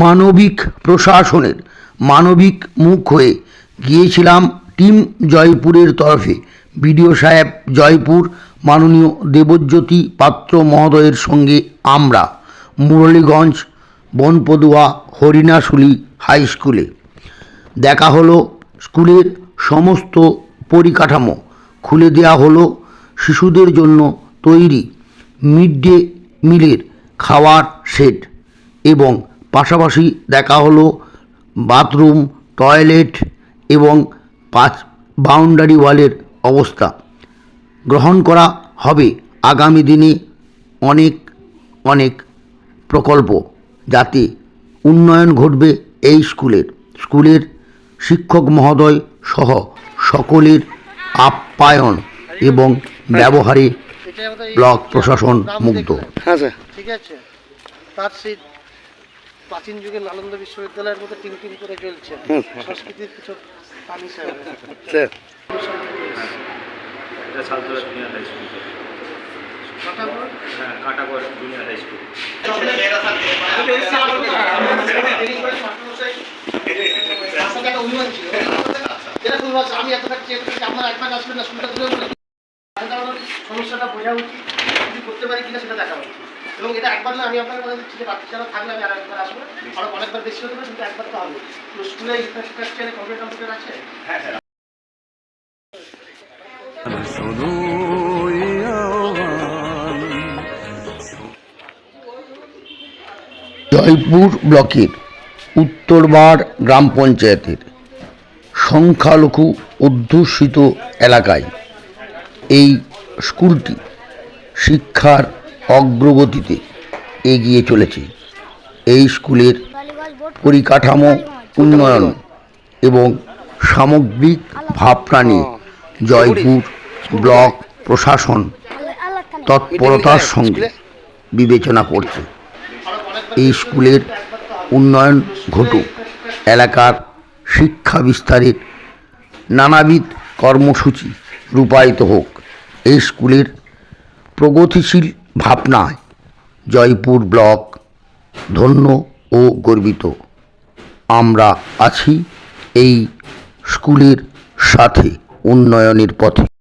মানবিক প্রশাসনের মানবিক মুখ হয়ে গিয়েছিলাম টিম জয়পুরের তরফে। বিডিও সাহেব, জয়পুর মাননীয় দেবজ্যোতি পাত্র মহোদয়ের সঙ্গে আমরা, মুরলীগঞ্জ, বনপদুয়া, হরিণাশুলি হাই স্কুলে। দেখা হলো স্কুলের সমস্ত পরিকাঠামো, খুলে দেওয়া হলো শিশুদের জন্য তৈরি মিড ডে মিলের খাওয়ার সেট এবং পাশাপাশি দেখা হলো বাথরুম টয়লেট এবং পাঁচ বাউন্ডারি ওয়ালের অবস্থা। গ্রহণ করা হবে আগামী দিনে অনেক অনেক প্রকল্প যাতে উন্নয়ন ঘটবে এই স্কুলের। স্কুলের শিক্ষক মহোদয় সহ সকলের আপ্যায়ন এবং ব্যবহারে ব্লক প্রশাসন মুগ্ধ। হ্যাঁ স্যার। ঠিক আছে? তার সেই প্রাচীন যুগের নালন্দা বিশ্ববিদ্যালয়ের মতো টিম টিম করে চলছে সংস্কৃতির কিছু হিসাবে স্যার। হ্যাঁ স্কুল আমি এতটা চেয়ে আপনার একবার আসবেন না শুনতে তুলে সমস্যাটা বোঝা উচিত যদি করতে পারি কিনা সেটা দেখা উচিত। এবং এটা একবার না আমি আপনাকে বলে দিচ্ছি যে বাচ্চারা থাকলে আমি আর একবার আসব। আরও অনেকবার বেশি হতে পারে কিন্তু একবার তো হবে। তো স্কুলে ইনফ্রাস্ট্রাকচারে কম্পিউটার কম্পিউটার আছে? হ্যাঁ জয়পুর ব্লকের উত্তরবার গ্রাম পঞ্চায়েতের সংখ্যালঘু অধ্যুষিত এলাকায় এই স্কুলটি শিক্ষার অগ্রগতিতে এগিয়ে চলেছে। এই স্কুলের পরিকাঠামো উন্নয়ন এবং সামগ্রিক ভাবনা নিয়ে জয়পুর ব্লক প্রশাসন তৎপরতার সঙ্গে বিবেচনা করছে। এই স্কুলের উন্নয়ন ঘটুক, এলাকার শিক্ষা বিস্তারের নানাবিধ কর্মসূচি রূপায়িত হোক। এই স্কুলের প্রগতিশীল ভাবনায় জয়পুর ব্লক ধন্য ও গর্বিত। আমরা আছি এই স্কুলের সাথে উন্নয়নের পথে।